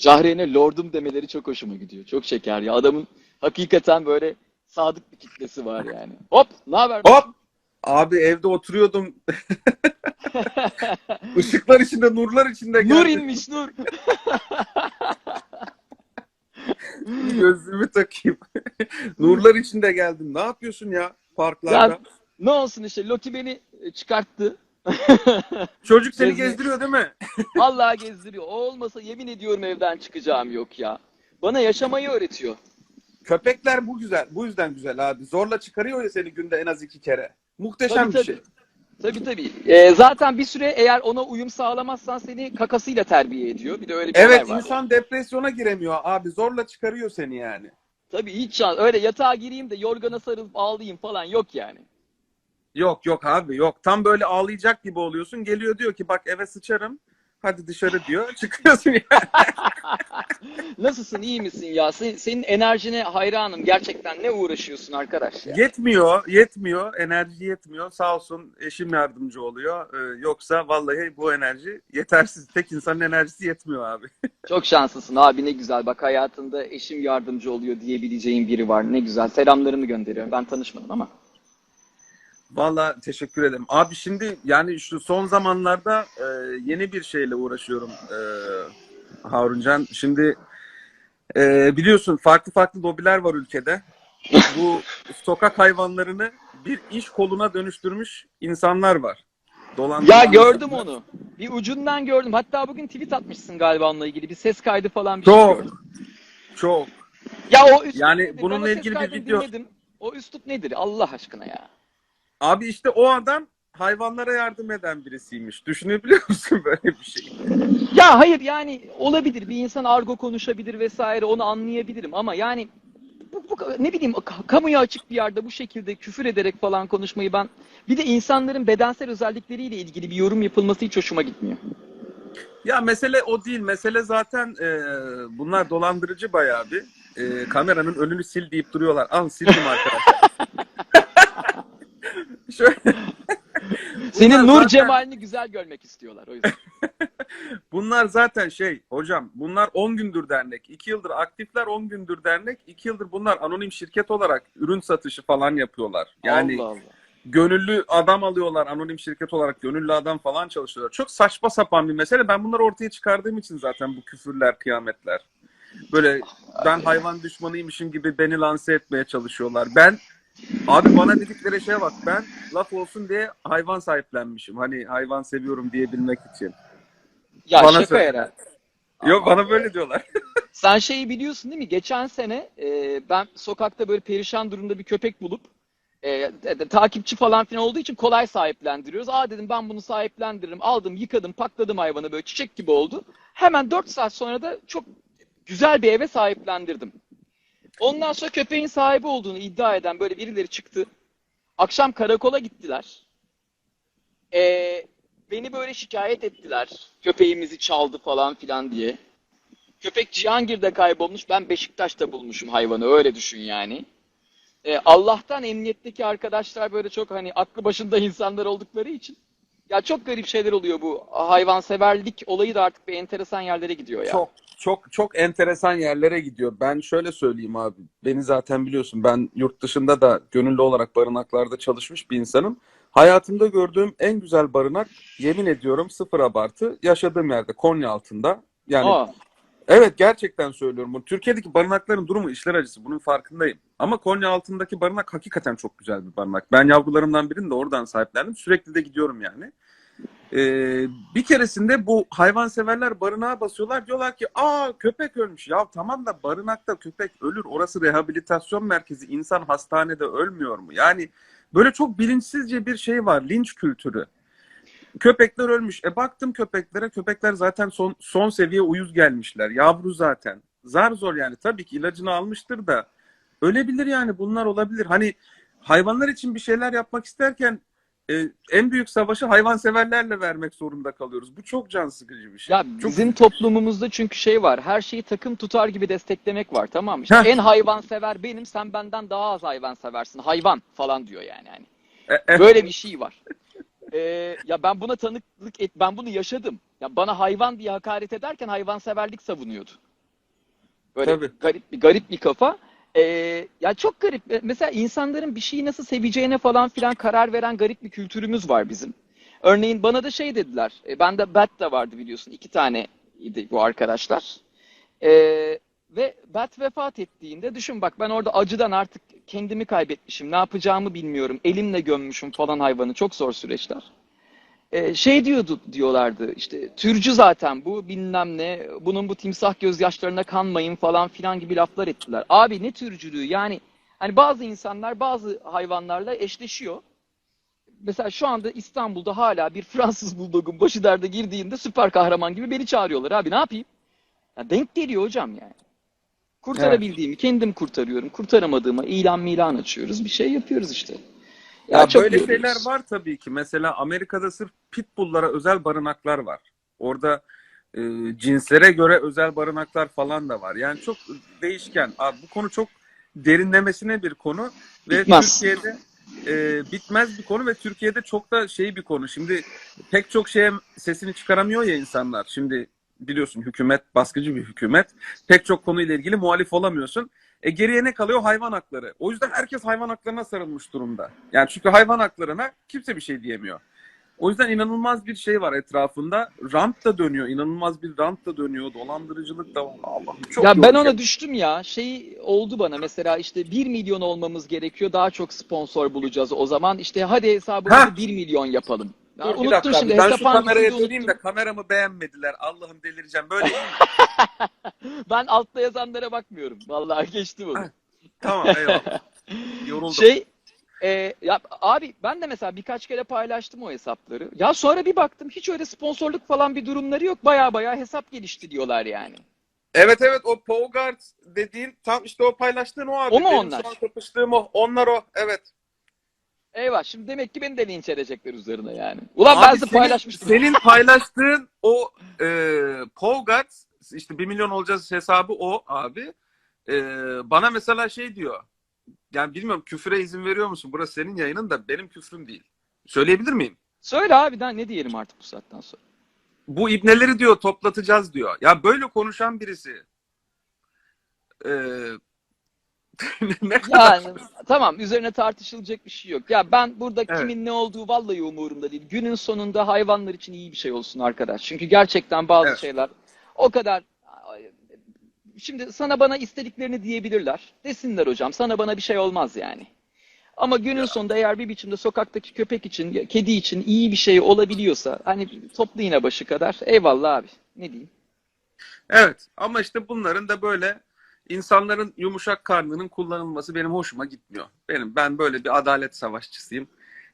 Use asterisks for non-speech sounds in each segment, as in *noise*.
Jahreyn'e lordum demeleri çok hoşuma gidiyor. Çok şeker ya. Adamın hakikaten böyle sadık bir kitlesi var yani. Hop, ne haber? Hop! Abi evde oturuyordum. *laughs* Işıklar içinde, nurlar içinde Nur geldim. inmiş Nur. *laughs* Gözlüğümü takayım. *laughs* nurlar içinde geldim. Ne yapıyorsun ya parklarda? Ya, ne olsun işte Loki beni çıkarttı. Çocuk seni gezdiriyor değil mi? *laughs* Vallahi gezdiriyor. O olmasa yemin ediyorum evden çıkacağım yok ya. Bana yaşamayı öğretiyor. Köpekler bu güzel. Bu yüzden güzel abi. Zorla çıkarıyor ya seni günde en az iki kere. Muhteşem Tabii, bir tabii. şey. Tabii tabii. Ee, zaten bir süre eğer ona uyum sağlamazsan seni kakasıyla terbiye ediyor. Bir de öyle bir Evet olay var. insan depresyona giremiyor abi. Zorla çıkarıyor seni yani. Tabii hiç şans. Öyle yatağa gireyim de yorgana sarılıp ağlayayım falan yok yani. Yok yok abi yok. Tam böyle ağlayacak gibi oluyorsun. Geliyor diyor ki bak eve sıçarım. Hadi dışarı diyor. *laughs* Çıkıyorsun ya. *laughs* Nasılsın iyi misin ya? Senin, senin enerjine hayranım. Gerçekten ne uğraşıyorsun arkadaş ya? Yetmiyor, yetmiyor. Enerji yetmiyor. Sağ olsun eşim yardımcı oluyor. Ee, yoksa vallahi bu enerji yetersiz. Tek insanın enerjisi yetmiyor abi. *laughs* Çok şanslısın abi ne güzel. Bak hayatında eşim yardımcı oluyor diyebileceğin biri var. Ne güzel. Selamlarımı gönderiyorum. Ben tanışmadım ama. Vallahi teşekkür ederim. Abi şimdi yani şu son zamanlarda e, yeni bir şeyle uğraşıyorum e, Haruncan. Şimdi e, biliyorsun farklı farklı lobiler var ülkede. Bu sokak hayvanlarını bir iş koluna dönüştürmüş insanlar var. Dolandırılan Ya gördüm onu. Bir ucundan gördüm. Hatta bugün tweet atmışsın galiba onunla ilgili. Bir ses kaydı falan bir şey Çok, gördüm. çok. Ya o üslup Yani bununla ilgili bir video- dinledim. O üslup nedir Allah aşkına ya? Abi işte o adam hayvanlara yardım eden birisiymiş. Düşünebiliyor musun *laughs* böyle bir şey? Ya hayır yani olabilir. Bir insan argo konuşabilir vesaire onu anlayabilirim ama yani bu, bu ne bileyim ka- kamuya açık bir yerde bu şekilde küfür ederek falan konuşmayı ben bir de insanların bedensel özellikleriyle ilgili bir yorum yapılması hiç hoşuma gitmiyor. Ya mesele o değil. Mesele zaten e, bunlar dolandırıcı bayağı bir. E, kameranın önünü sil deyip duruyorlar. Al sildim *laughs* arkadaşlar. Şöyle, *laughs* Senin Bunlar nur zaten- cemalini güzel görmek istiyorlar o yüzden. *laughs* bunlar zaten şey hocam bunlar 10 gündür dernek. 2 yıldır aktifler 10 gündür dernek. 2 yıldır bunlar anonim şirket olarak ürün satışı falan yapıyorlar. Yani Allah Allah. gönüllü adam alıyorlar anonim şirket olarak gönüllü adam falan çalışıyorlar. Çok saçma sapan bir mesele. Ben bunları ortaya çıkardığım için zaten bu küfürler, kıyametler. Böyle ben hayvan düşmanıymışım gibi beni lanse etmeye çalışıyorlar. Ben abi bana dedikleri şeye bak ben laf olsun diye hayvan sahiplenmişim. Hani hayvan seviyorum diyebilmek için. Ya Bana şaka herhalde. Yok bana böyle diyorlar. *laughs* Sen şeyi biliyorsun değil mi? Geçen sene e, ben sokakta böyle perişan durumda bir köpek bulup e, de- de- takipçi falan filan olduğu için kolay sahiplendiriyoruz. Aa dedim ben bunu sahiplendiririm. Aldım, yıkadım, pakladım hayvanı böyle çiçek gibi oldu. Hemen 4 saat sonra da çok güzel bir eve sahiplendirdim. Ondan sonra köpeğin sahibi olduğunu iddia eden böyle birileri çıktı. Akşam karakola gittiler. E, beni böyle şikayet ettiler. Köpeğimizi çaldı falan filan diye. Köpek Cihangir'de kaybolmuş. Ben Beşiktaş'ta bulmuşum hayvanı. Öyle düşün yani. Ee, Allah'tan emniyetteki arkadaşlar böyle çok hani aklı başında insanlar oldukları için. Ya çok garip şeyler oluyor bu. Hayvanseverlik olayı da artık bir enteresan yerlere gidiyor ya. Çok çok çok enteresan yerlere gidiyor. Ben şöyle söyleyeyim abi. Beni zaten biliyorsun. Ben yurt dışında da gönüllü olarak barınaklarda çalışmış bir insanım. Hayatımda gördüğüm en güzel barınak yemin ediyorum sıfır abartı yaşadığım yerde Konya altında. Yani Aa, evet gerçekten söylüyorum. bunu. Türkiye'deki barınakların durumu işler acısı. Bunun farkındayım. Ama Konya altındaki barınak hakikaten çok güzel bir barınak. Ben yavrularımdan birini de oradan sahiplendim. Sürekli de gidiyorum yani. Ee, bir keresinde bu hayvanseverler barınağa basıyorlar. Diyorlar ki aa köpek ölmüş. Ya tamam da barınakta köpek ölür. Orası rehabilitasyon merkezi. İnsan hastanede ölmüyor mu? Yani böyle çok bilinçsizce bir şey var. Linç kültürü. Köpekler ölmüş. E baktım köpeklere. Köpekler zaten son, son seviye uyuz gelmişler. Yavru zaten. Zar zor yani. Tabii ki ilacını almıştır da. Ölebilir yani. Bunlar olabilir. Hani hayvanlar için bir şeyler yapmak isterken e, en büyük savaşı hayvanseverlerle vermek zorunda kalıyoruz. Bu çok can sıkıcı bir şey. ya çok... bizim toplumumuzda çünkü şey var. Her şeyi takım tutar gibi desteklemek var tamam mı? İşte en hayvansever benim. Sen benden daha az hayvanseversin. Hayvan falan diyor yani. yani. E, e, Böyle bir şey var. Ee, ya ben buna tanıklık et, ben bunu yaşadım. Ya bana hayvan diye hakaret ederken hayvanseverlik savunuyordu. Böyle Tabii. garip bir garip bir kafa. Ee, ya çok garip. Mesela insanların bir şeyi nasıl seveceğine falan filan karar veren garip bir kültürümüz var bizim. Örneğin bana da şey dediler. E, bende Bat da vardı biliyorsun. iki tane idi bu arkadaşlar. Ee, ve Bat vefat ettiğinde düşün bak ben orada acıdan artık kendimi kaybetmişim. Ne yapacağımı bilmiyorum. Elimle gömmüşüm falan hayvanı. Çok zor süreçler. Ee, şey diyordu diyorlardı işte türcü zaten bu bilmem ne bunun bu timsah gözyaşlarına kanmayın falan filan gibi laflar ettiler. Abi ne türcülüğü yani hani bazı insanlar bazı hayvanlarla eşleşiyor. Mesela şu anda İstanbul'da hala bir *laughs* Fransız buldogun başı derde girdiğinde süper kahraman gibi beni çağırıyorlar abi ne yapayım? Ya denk geliyor hocam yani. Kurtarabildiğimi kendim kurtarıyorum. Kurtaramadığıma ilan milan açıyoruz. Bir şey yapıyoruz işte. Ya, çok böyle yoruyoruz. şeyler var tabii ki. Mesela Amerika'da sırf pitbulllara özel barınaklar var. Orada e, cinslere göre özel barınaklar falan da var. Yani çok değişken. Abi, bu konu çok derinlemesine bir konu ve Bitmez. Türkiye'de e, bitmez bir konu ve Türkiye'de çok da şey bir konu. Şimdi pek çok şeye sesini çıkaramıyor ya insanlar. Şimdi biliyorsun hükümet baskıcı bir hükümet. Pek çok konuyla ilgili muhalif olamıyorsun. E geriye ne kalıyor? Hayvan hakları. O yüzden herkes hayvan haklarına sarılmış durumda. Yani çünkü hayvan haklarına kimse bir şey diyemiyor. O yüzden inanılmaz bir şey var etrafında. Rant da dönüyor. inanılmaz bir rant da dönüyor. Dolandırıcılık da var. Allah'ım çok ya ben ona düştüm ya. Şey oldu bana mesela işte 1 milyon olmamız gerekiyor. Daha çok sponsor bulacağız o zaman. İşte hadi hesabımızı Ha. 1 milyon yapalım. Ya Dur, bir dakika şimdi Ben şu kameraya döneyim de kameramı beğenmediler. Allah'ım delireceğim. Böyle? *laughs* Ben altta yazanlara bakmıyorum. Vallahi geçti. Ha. tamam eyvallah. Yoruldum. Şey e, ya abi ben de mesela birkaç kere paylaştım o hesapları. Ya sonra bir baktım hiç öyle sponsorluk falan bir durumları yok. Baya baya hesap geliştiriyorlar yani. Evet evet o Pogart dediğin tam işte o paylaştığın o abi. O mu Benim onlar? kapıştığım o. Onlar o. Evet. Eyvah şimdi demek ki beni de linç edecekler üzerine yani. Ulan Abi ben size senin- paylaşmıştım. Senin paylaştığın o e, Pogart işte 1 milyon olacağız hesabı o abi. E, bana mesela şey diyor. Yani bilmiyorum küfüre izin veriyor musun? Burası senin yayının da benim küfrüm değil. Söyleyebilir miyim? Söyle abi daha ne diyelim artık bu saatten sonra. Bu ibneleri diyor toplatacağız diyor. Ya böyle konuşan birisi e, *laughs* ne kadar Yani tamam üzerine tartışılacak bir şey yok. Ya ben burada Evet. kimin ne olduğu vallahi umurumda değil. Günün sonunda hayvanlar için iyi bir şey olsun arkadaş. Çünkü gerçekten bazı Evet. şeyler o kadar şimdi sana bana istediklerini diyebilirler. Desinler hocam. Sana bana bir şey olmaz yani. Ama günün sonunda eğer bir biçimde sokaktaki köpek için, kedi için iyi bir şey olabiliyorsa hani toplu yine başı kadar eyvallah abi. Ne diyeyim? Evet ama işte bunların da böyle insanların yumuşak karnının kullanılması benim hoşuma gitmiyor. Benim ben böyle bir adalet savaşçısıyım.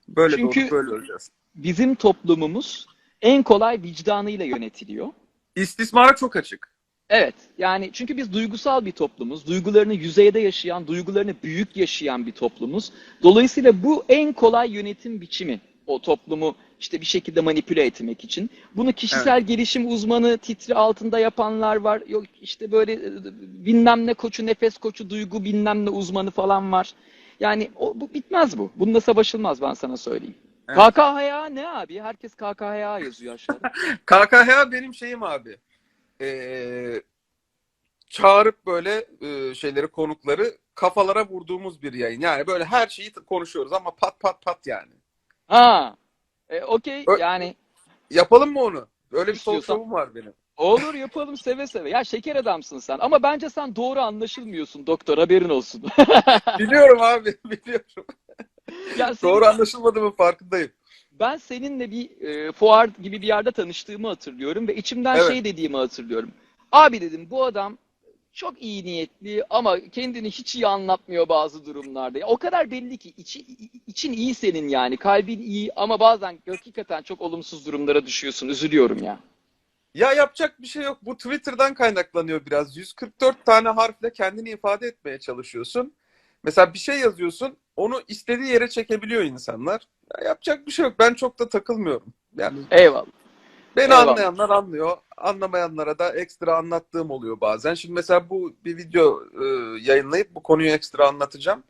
Böyle Çünkü- doğup böyle öleceğiz. Bizim toplumumuz en kolay vicdanıyla yönetiliyor. İstismara çok açık. Evet. Yani çünkü biz duygusal bir toplumuz. Duygularını yüzeyde yaşayan, duygularını büyük yaşayan bir toplumuz. Dolayısıyla bu en kolay yönetim biçimi. O toplumu işte bir şekilde manipüle etmek için. Bunu kişisel gelişim uzmanı titri altında yapanlar var. Yok işte böyle e, bilmem ne koçu, nefes koçu, duygu bilmem ne uzmanı falan var. Yani o, bu bitmez bu. Bununla savaşılmaz ben sana söyleyeyim. Evet. KKHA ne abi? Herkes KKHA yazıyor aşağıda. *laughs* KKH benim şeyim abi. Ee, çağırıp böyle e, şeyleri konukları kafalara vurduğumuz bir yayın. Yani böyle her şeyi konuşuyoruz ama pat pat pat yani. Ha. E, Okey Ö- yani Yapalım mı onu? Öyle bir talk İstiyorsan. show'um var benim. olur yapalım seve seve. Ya şeker adamsın sen ama bence sen doğru anlaşılmıyorsun doktor haberin olsun. *laughs* Biliyorum abi *laughs* biliyorum. ya senin- Doğru anlaşılmadığımın farkındayım. ben seninle bir e, fuar gibi bir yerde tanıştığımı hatırlıyorum ve içimden Evet. şey dediğimi hatırlıyorum. Abi dedim bu adam çok iyi niyetli ama kendini hiç iyi anlatmıyor bazı durumlarda. Ya o kadar belli ki içi, için iyi senin yani kalbin iyi ama bazen hakikaten çok olumsuz durumlara düşüyorsun. Üzülüyorum ya. Ya yapacak bir şey yok. Bu Twitter'dan kaynaklanıyor biraz. 144 tane harfle kendini ifade etmeye çalışıyorsun. Mesela bir şey yazıyorsun, onu istediği yere çekebiliyor insanlar. Ya yapacak bir şey yok. Ben çok da takılmıyorum. Yani Eyvallah. beni Eyvallah. anlayanlar anlıyor. Anlamayanlara da ekstra anlattığım oluyor bazen. Şimdi mesela bu bir video e, yayınlayıp bu konuyu ekstra anlatacağım.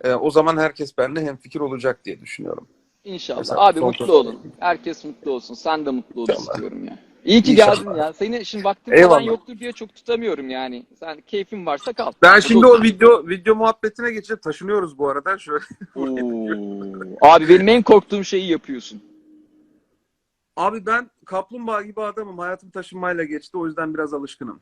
E, o zaman herkes benimle hemfikir olacak diye düşünüyorum. İnşallah. Mesela Abi mutlu olun. Herkes mutlu olsun. Sen de mutlu ol istiyorum ya. İyi ki İnşallah. geldin ya. Seni şimdi vaktim falan yoktur diye çok tutamıyorum yani. Sen keyfin varsa kal. Ben şimdi o video video muhabbetine geçip taşınıyoruz bu arada. Şöyle. *laughs* Abi benim en korktuğum şeyi yapıyorsun. Abi ben kaplumbağa gibi adamım. Hayatım taşınmayla geçti. O yüzden biraz alışkınım.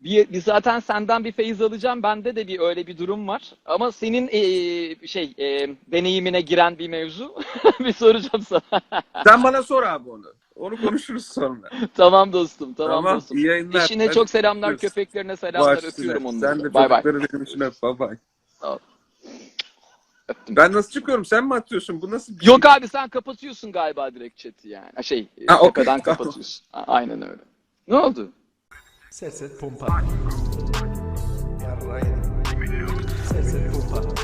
Bir, bir zaten senden bir feyiz alacağım. Bende de bir öyle bir durum var. Ama senin eee, şey eee, deneyimine giren bir mevzu. *laughs* bir soracağım sana. *laughs* Sen bana sor abi onu. Onu konuşuruz sonra. *laughs* tamam dostum, tamam, Tamam. dostum. iyi yayınlar. Eşine Hadi çok selamlar, görüşürüz. köpeklerine selamlar, Baş öpüyorum onları. Sen de Bay bay. benim için öp. Bye. Öptüm. Ben nasıl çıkıyorum? Sen mi atıyorsun? Bu nasıl bir Yok şey? abi sen kapatıyorsun galiba direkt chat'i yani. Şey, Ha, tamam. kapatıyorsun. Aynen öyle. Ne oldu? Sete, sete pompa. A. Sete, sete pompa.